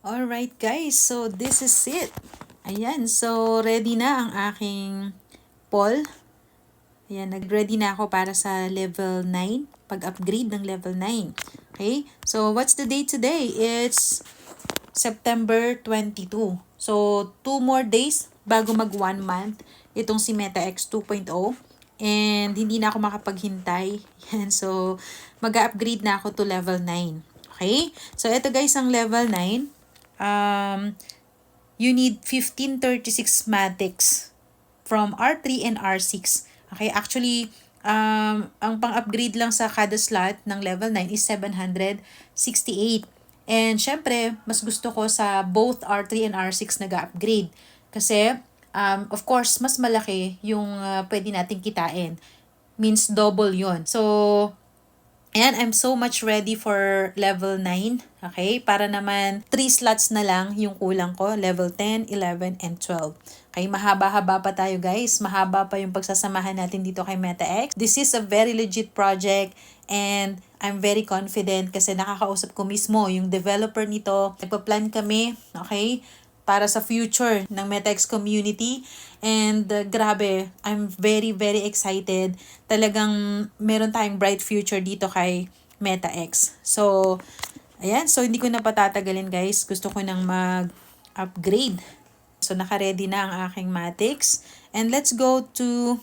Alright guys, so this is it. Ayan, so ready na ang aking poll. Ayan, nag-ready na ako para sa level 9, pag-upgrade ng level 9. Okay, so what's the date today? It's September 22. So, two more days bago mag one month itong si Meta X 2.0. And hindi na ako makapaghintay. Yan, so mag-upgrade na ako to level 9. Okay? So, ito guys ang level 9 um, you need 1536 matics from R3 and R6. Okay, actually, um, ang pang-upgrade lang sa kada slot ng level 9 is 768. And syempre, mas gusto ko sa both R3 and R6 nag-upgrade. Kasi, um, of course, mas malaki yung uh, pwede nating kitain. Means double yon So, Ayan, I'm so much ready for level 9. Okay? Para naman 3 slots na lang yung kulang ko. Level 10, 11, and 12. Okay? Mahaba-haba pa tayo guys. Mahaba pa yung pagsasamahan natin dito kay MetaX. This is a very legit project and I'm very confident kasi nakakausap ko mismo yung developer nito. Nagpa-plan kami, okay? Para sa future ng MetaX community. And uh, grabe, I'm very, very excited. Talagang meron tayong bright future dito kay MetaX. So, ayan. So, hindi ko na patatagalin guys. Gusto ko nang mag-upgrade. So, naka-ready na ang aking Matix. And let's go to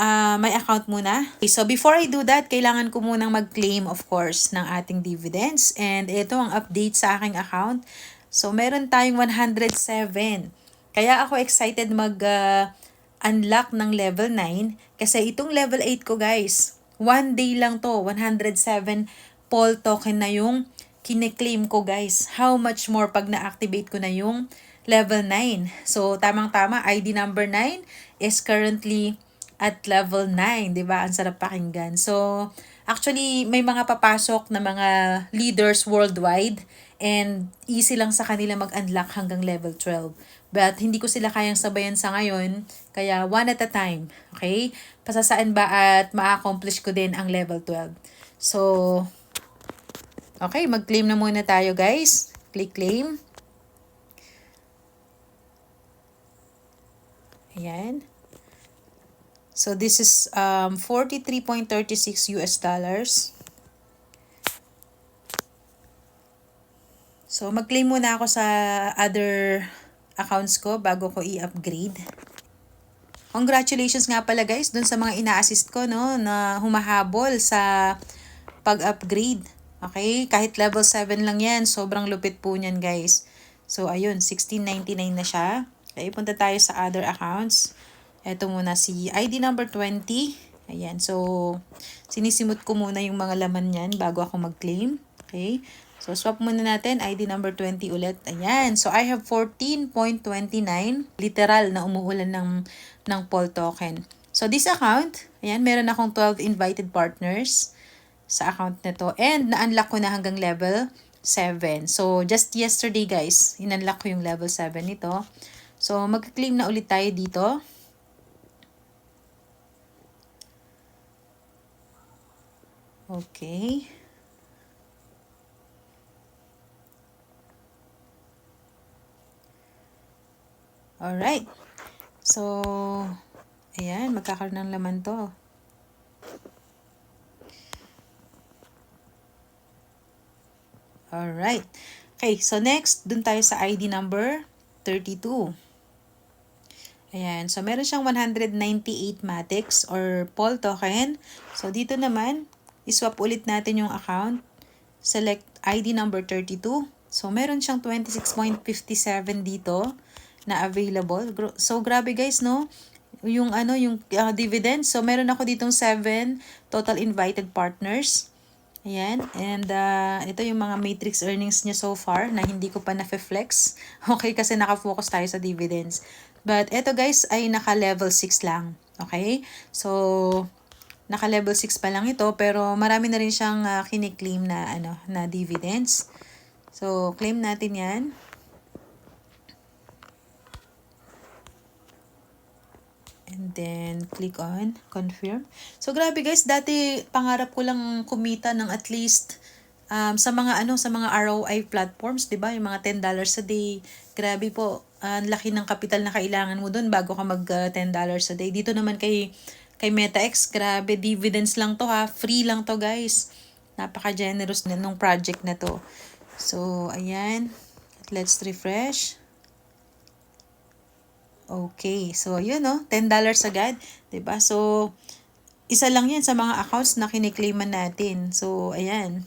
uh, my account muna. Okay, so before I do that, kailangan ko munang mag-claim of course ng ating dividends. And ito ang update sa aking account. So, meron tayong 107. Kaya ako excited mag-unlock uh, ng level 9 kasi itong level 8 ko guys, one day lang to, 107 Paul token na yung kine-claim ko guys. How much more pag na-activate ko na yung level 9. So, tamang-tama, ID number 9 is currently at level 9, 'di ba? Ang sarap pakinggan. So, actually may mga papasok na mga leaders worldwide and easy lang sa kanila mag-unlock hanggang level 12. But hindi ko sila kayang sabayan sa ngayon, kaya one at a time, okay? Pasasaan ba at ma-accomplish ko din ang level 12. So, okay, mag-claim na muna tayo guys. Click claim. Ayan. So, this is um, 43.36 US dollars. So, mag-claim muna ako sa other accounts ko bago ko i-upgrade. Congratulations nga pala guys dun sa mga ina-assist ko no, na humahabol sa pag-upgrade. Okay? Kahit level 7 lang yan, sobrang lupit po niyan guys. So, ayun, 1699 na siya. Okay, punta tayo sa other accounts. Ito muna si ID number 20. Ayan, so sinisimot ko muna yung mga laman niyan bago ako mag-claim. Okay? So, swap muna natin, ID number 20 ulit. Ayan. So, I have 14.29. Literal na umuulan ng, ng Paul token. So, this account, ayan, meron akong 12 invited partners sa account na to. And, na-unlock ko na hanggang level 7. So, just yesterday, guys, in-unlock ko yung level 7 nito. So, mag-claim na ulit tayo dito. Okay. Alright. So, ayan, magkakaroon ng laman to. Alright. Okay, so next, dun tayo sa ID number 32. Ayan, so meron siyang 198 Matix or Paul token. So dito naman, iswap ulit natin yung account. Select ID number 32. So meron siyang 26.57 dito na available. So, grabe guys, no? Yung ano, yung uh, dividend. So, meron ako ditong 7 total invited partners. Ayan. And uh, ito yung mga matrix earnings niya so far na hindi ko pa na-flex. Okay, kasi nakafocus tayo sa dividends. But ito guys ay naka-level 6 lang. Okay? So, naka-level 6 pa lang ito pero marami na rin siyang uh, kiniklaim na ano na dividends. So, claim natin 'yan. And then, click on confirm. So, grabe guys, dati pangarap ko lang kumita ng at least um, sa mga ano sa mga ROI platforms, 'di ba? Yung mga $10 a day. Grabe po, ang laki ng kapital na kailangan mo doon bago ka mag uh, $10 a day. Dito naman kay kay MetaX, grabe dividends lang to ha. Free lang to, guys. Napaka-generous na nung project na to. So, ayan. Let's refresh. Okay. So, yun no. $10 agad. ba So, isa lang yan sa mga accounts na kiniklaiman natin. So, ayan.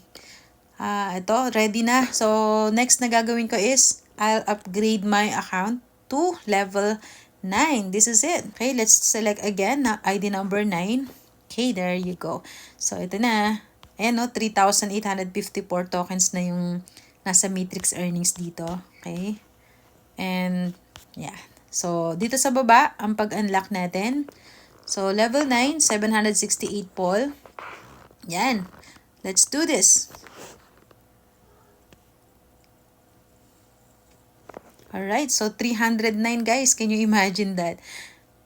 Ah, ito, ready na. So, next na gagawin ko is, I'll upgrade my account to level 9. This is it. Okay, let's select again na ID number 9. Okay, there you go. So, ito na. Ayan, no, 3,854 tokens na yung nasa matrix earnings dito. Okay. And, yeah. So, dito sa baba, ang pag-unlock natin. So, level 9, 768 Paul. Yan. Let's do this. Alright, so 309 guys. Can you imagine that?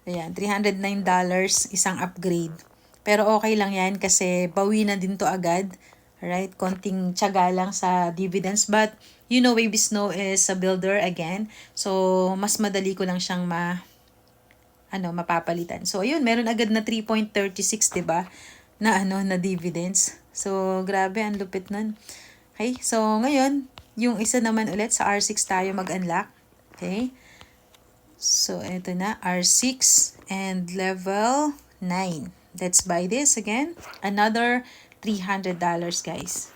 Ayan, $309 isang upgrade. Pero okay lang yan kasi bawi na din to agad. Alright, konting tiyaga lang sa dividends. But, you know, Baby Snow is a builder again. So, mas madali ko lang siyang ma ano, mapapalitan. So, ayun, meron agad na 3.36, 'di ba? Na ano, na dividends. So, grabe ang lupit nun. Okay? So, ngayon, yung isa naman ulit sa R6 tayo mag-unlock. Okay? So, ito na, R6 and level 9. Let's buy this again. Another $300, guys.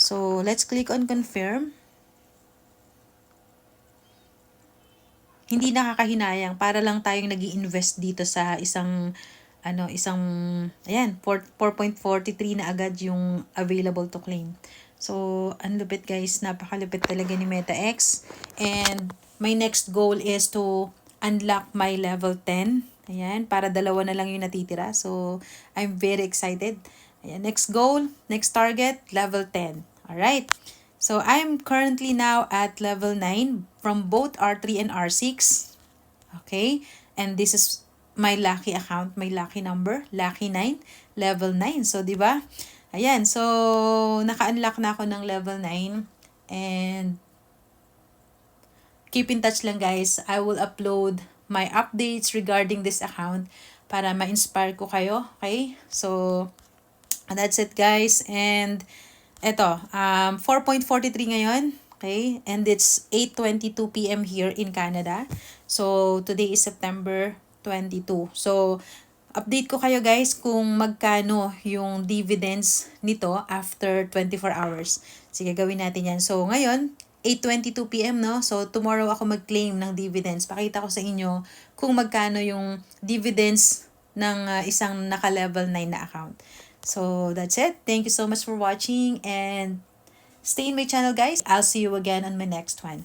So, let's click on confirm. Hindi nakakahinayang para lang tayong nag invest dito sa isang ano, isang ayan, 4.43 na agad yung available to claim. So, ang lupit guys, napakalupit talaga ni MetaX. And my next goal is to unlock my level 10. Ayan, para dalawa na lang yung natitira. So, I'm very excited. Ayan, next goal, next target, level 10. Alright. So, I'm currently now at level 9 from both R3 and R6. Okay. And this is my lucky account, my lucky number, lucky 9, level 9. So, di ba? Ayan, so naka-unlock na ako ng level 9 and keep in touch lang guys. I will upload my updates regarding this account para ma-inspire ko kayo. Okay? So, that's it guys. And eto, um, 4.43 ngayon. Okay? And it's 8.22 p.m. here in Canada. So, today is September 22. So, update ko kayo guys kung magkano yung dividends nito after 24 hours. Sige, gawin natin yan. So, ngayon, 8.22 p.m. no? So, tomorrow ako mag-claim ng dividends. Pakita ko sa inyo kung magkano yung dividends ng uh, isang naka-level 9 na account. So, that's it. Thank you so much for watching and stay in my channel guys. I'll see you again on my next one.